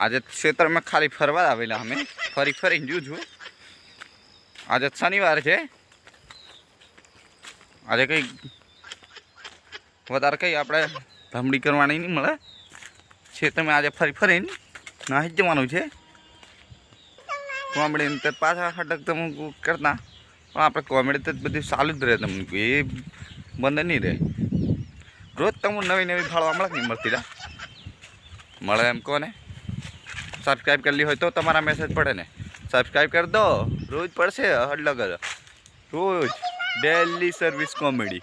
આજે ક્ષેત્રમાં ખાલી ફરવા આવેલા અમે. ફરી ફરીને જોઉં છું. આજે શનિવાર છે. આજે કંઈ વધારે કંઈ આપણે ધમડી કરવાની નહીં મળે. ક્ષેત્રમાં આજે ફરી ફરીને નાહી જ જવાનું છે. કોમેડી તો પાછા હટક તમે કરતા. પણ આપણે કોમેડી તો બધું ચાલુ જ રહે તમને એ બંધ નહીં રહે. રોજ તમને નવી નવી ફાળવા મળે નહીં મળતી મળે એમ કહો ને સબસ્ક્રાઈબ કરેલી હોય તો તમારા મેસેજ પડે ને સબસ્ક્રાઈબ કરી દો રોજ પડશે અલગ અલગ રોજ ડેલી સર્વિસ કોમેડી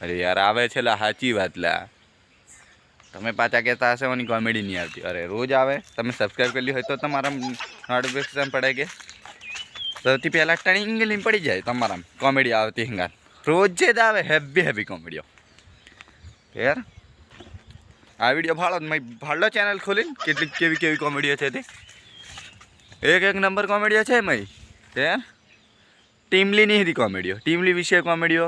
અરે યાર આવે છે લા સાચી વાત લા તમે પાછા કહેતા હશે મને કોમેડી નહીં આવતી અરે રોજ આવે તમે સબસ્ક્રાઈબ કરેલી હોય તો તમારા નોટિફિકેશન પડે કે સૌથી પહેલાં ટણીંગલી પડી જાય તમારા કોમેડી આવતી હંગાત રોજ જ આવે હેવી હેવી કોમેડીઓ યાર આ વીડિયો મેં ભાડલો ચેનલ ખોલીને કેટલી કેવી કેવી કોમેડીઓ છે તે એક એક નંબર કોમેડીઓ છે મય. તે ટીમલીની હતી કોમેડીઓ ટીમલી વિશે કોમેડીઓ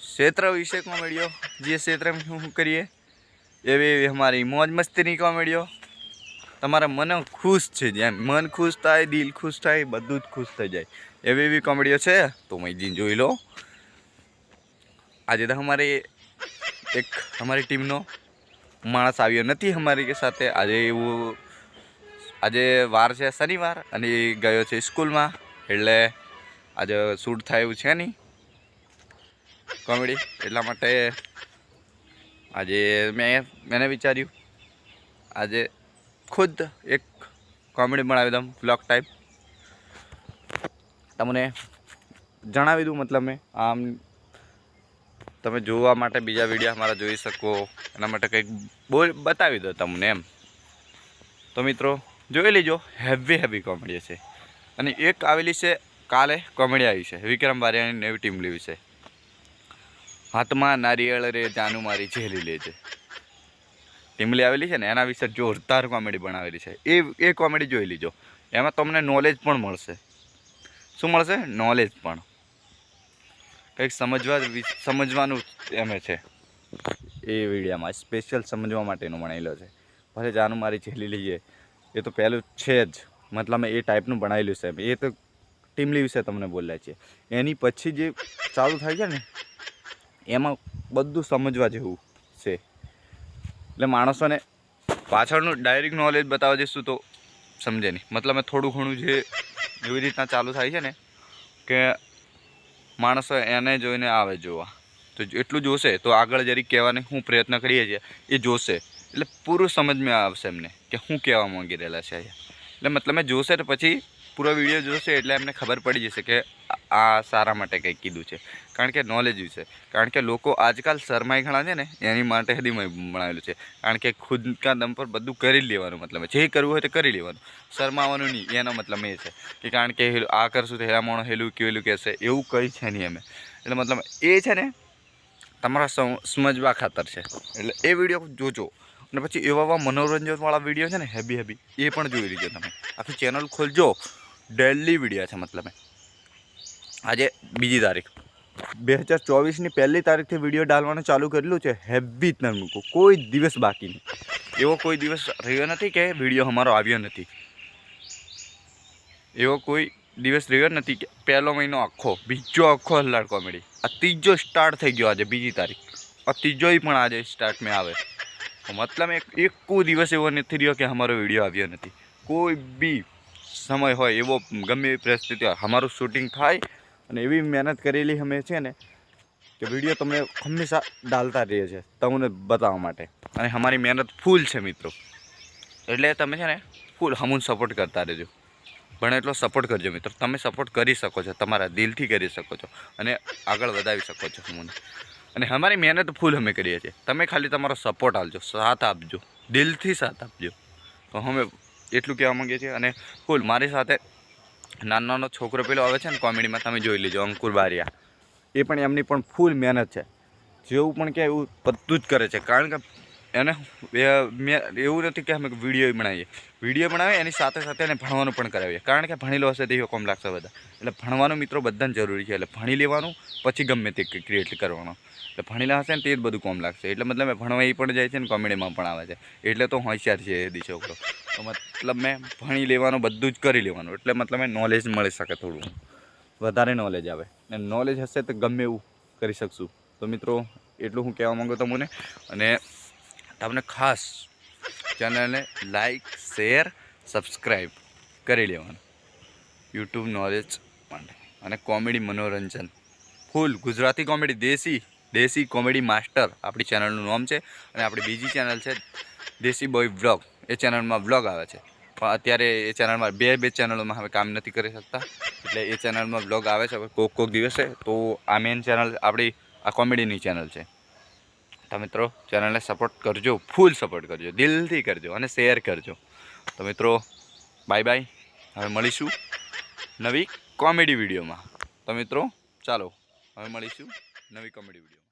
ક્ષેત્ર વિશે કોમેડીઓ જે ક્ષેત્રમાં શું કરીએ, એવી એવી અમારી મોજ મસ્તીની કોમેડીઓ તમારા મને ખુશ છે જેમ. મન ખુશ થાય, દિલ ખુશ થાય, બધું જ ખુશ થઈ જાય. એવી એવી કોમેડીઓ છે. તો મૈજીને જોઈ લો. આજે તો અમારે એક અમારી ટીમનો માણસ આવ્યો નથી અમારી સાથે. આજે એવું, આજે વાર છે શનિવાર અને એ ગયો છે સ્કૂલમાં, એટલે આજે શૂટ થાય એવું છે નહીં. કોમેડી, એટલા માટે આજે મેં મેં વિચાર્યું, આજે ખુદ એક કોમેડી બનાવી દઉં બ્લોગ ટાઈપ. તમને જણાવી દઉં, મતલબ મેં, આમ તમે જોવા માટે બીજા વીડિયો અમારા જોઈ શકો. એના માટે કંઈક બોલ, બતાવી દો તમને એમ. તો મિત્રો, જોઈ લેજો હેવી હેવી કોમેડી છે. અને એક આવેલી છે, કાલે કોમેડી આવી છે. વિક્રમ બારિયાની નવી ટીમ લેવી છે. હાથમાં નારિયેળ રે, જાનું મારી ઝેલી લે છે ટીમલી આવેલી છે ને, એના વિશે જોરદાર કોમેડી બનાવેલી છે. એ એ કોમેડી જોઈ લીજો. એમાં તમને નોલેજ પણ મળશે. શું મળશે? નોલેજ પણ. કંઈક સમજવા સમજવાનું એમ છે. એ વિડીયામાં સ્પેશિયલ સમજવા માટેનું બનાવેલો છે. ભલે જાનું મારી ઝેલી લઈએ, એ તો પહેલું છે જ. મતલબ એ ટાઈપનું બનાવેલું છે. એ તો ટીમલી વિશે તમને બોલ્યા છે. એની પછી જે ચાલુ થાય છે ને, એમાં બધું સમજવા જેવું છે. એટલે માણસોને પાછળનું ડાયરેક્ટ નોલેજ બતાવવા જઈશું તો સમજે નહીં. મતલબ થોડું ઘણું જે એવી રીતના ચાલુ થાય છે ને, કે માણસો એને જોઈને આવે જોવા. તો એટલું જોશે તો આગળ જરી કહેવાની હું પ્રયત્ન કરીએ છીએ, એ જોશે. એટલે પૂરું સમજમાં આવશે એમને કે હું કહેવા માંગી રહેલા છે એટલે મતલબ એ જોશે તો પછી પૂરો વીડિયો જોશે એટલે એમને ખબર પડી જશે કે આ- સારા માટે કંઈક કીધું છે. કારણ કે નોલેજ વિશે કારણ કે લોકો આજકાલ શરમાઈ ઘણા છે ને, એની માટે હદી બનાવેલું છે. કારણ કે ખુદના દમ પર બધું કરી લેવાનું મતલબ. જે કરવું હોય તે કરી લેવાનું. શરમાવાનું નહીં, એનો મતલબ એ છે. કે કારણ કે આ કરશું તો હેલા માણો હેલું કેલું કહેશે. એવું કંઈ છે નહીં અમે એટલે મતલબ એ છે ને, તમારા સમ- સમજવા ખાતર છે. એટલે એ વીડિયો જોજો. અને પછી એવા મનોરંજનવાળા વીડિયો છે ને, હેબી હેબી, એ પણ જોઈ લીજો તમે. આખી ચેનલ ખોલજો. ડેલી વીડિયો છે મતલબ આજે બીજી તારીખ. બે હજાર ચોવીસની પહેલી તારીખથી વીડિયો ડાલવાનું ચાલુ કરેલું છે હેબી જ મૂકો. કોઈ દિવસ બાકી નહીં. એવો કોઈ દિવસ રહ્યો નથી કે વીડિયો અમારો આવ્યો નથી. એવો કોઈ દિવસ રહ્યો નથી કે પહેલો મહિનો આખો, બીજો આખો હલ્લાડ કોમેડી. આ ત્રીજો સ્ટાર્ટ થઈ ગયો આજે બીજી તારીખ. આ ત્રીજોય પણ આજે સ્ટાર્ટ મેં આવે. મતલબ એક એક દિવસ એવો નથી રહ્યો કે અમારો વીડિયો આવ્યો નથી. કોઈ બી સમય હોય એવો ગમે એવી પરિસ્થિતિ હોય. અમારું શૂટિંગ થાય અને એવી મહેનત કરેલી અમે છે ને કે વીડિયો તમને હંમેશા ડાલતા રહીએ છીએ, તમને બતાવવા માટે. અને અમારી મહેનત ફૂલ છે મિત્રો. એટલે તમે છે ને ફૂલ હમુન સપોર્ટ કરતા રહેજો. પણ એટલો સપોર્ટ કરજો મિત્રો. તમે સપોર્ટ કરી શકો છો, તમારા દિલથી કરી શકો છો અને આગળ વધાવી શકો છો હમુને. અને અમારી મહેનત ફૂલ અમે કરીએ છીએ. તમે ખાલી તમારો સપોર્ટ આપજો, સાથ આપજો. દિલથી સાથ આપજો. તો અમે એટલું કહેવા માગીએ છીએ અને ફૂલ, મારી સાથે નાનો નાનો છોકરો પેલો આવે છે ને કોમેડીમાં તમે જોઈ લેજો, અંકુર બારિયા. એ પણ એમની પણ ફૂલ મહેનત છે. જેવું પણ કે એવું બધું જ કરે છે. કારણ કે એને મેં, એવું નથી કે અમે વીડિયો બનાવીએ. વીડિયો બનાવીએ એની સાથે સાથે એને ભણવાનું પણ કરાવીએ. કારણ કે ભણેલો હશે તો કોમ લાગશે બધા. એટલે ભણવાનું મિત્રો બધાને જરૂરી છે. એટલે ભણી લેવાનું, પછી ગમે તે ક્રિએટ કરવાનો. એટલે ભણેલા હશે ને તે જ બધું કોમ લાગશે. એટલે મતલબ ભણવા એ પણ જાય છે ને, કોમેડીમાં પણ આવે છે. એટલે તો હોશિયાર છે એ છોકરો. તો મતલબ મેં ભણી લેવાનું, બધું જ કરી લેવાનું. એટલે મતલબ મેં નોલેજ મળી શકે થોડું. વધારે નોલેજ આવે. અને નોલેજ હશે તો ગમે એવું કરી શકશું. તો મિત્રો, એટલું હું કહેવા માગું તમને. અને તમને ખાસ ચેનલને લાઈક શેર સબસ્ક્રાઈબ કરી લેવાનું. યુટ્યુબ નોલેજ માટે. અને કોમેડી મનોરંજન. ફૂલ ગુજરાતી કોમેડી દેશી દેશી કોમેડી માસ્ટર આપણી ચેનલનું નામ છે. અને આપણી બીજી ચેનલ છે દેશી બોય વ્લોગ એ ચેનલમાં વ્લોગ આવે છે. પણ અત્યારે એ ચેનલમાં બે બે ચેનલોમાં હવે કામ નથી કરી શકતા. એટલે એ ચેનલમાં વ્લોગ આવે છે કોક કોક દિવસે. તો આ મેન ચેનલ આપણી, આ કોમેડીની ચેનલ છે. તો મિત્રો ચેનલને સપોર્ટ કરજો. ફૂલ સપોર્ટ કરજો. દિલથી કરજો અને શેર કરજો. તો મિત્રો બાય બાય હવે મળીશું નવી કોમેડી વિડીયોમાં તો મિત્રો, ચાલો. હવે મળીશું નવી કોમેડી વીડિયો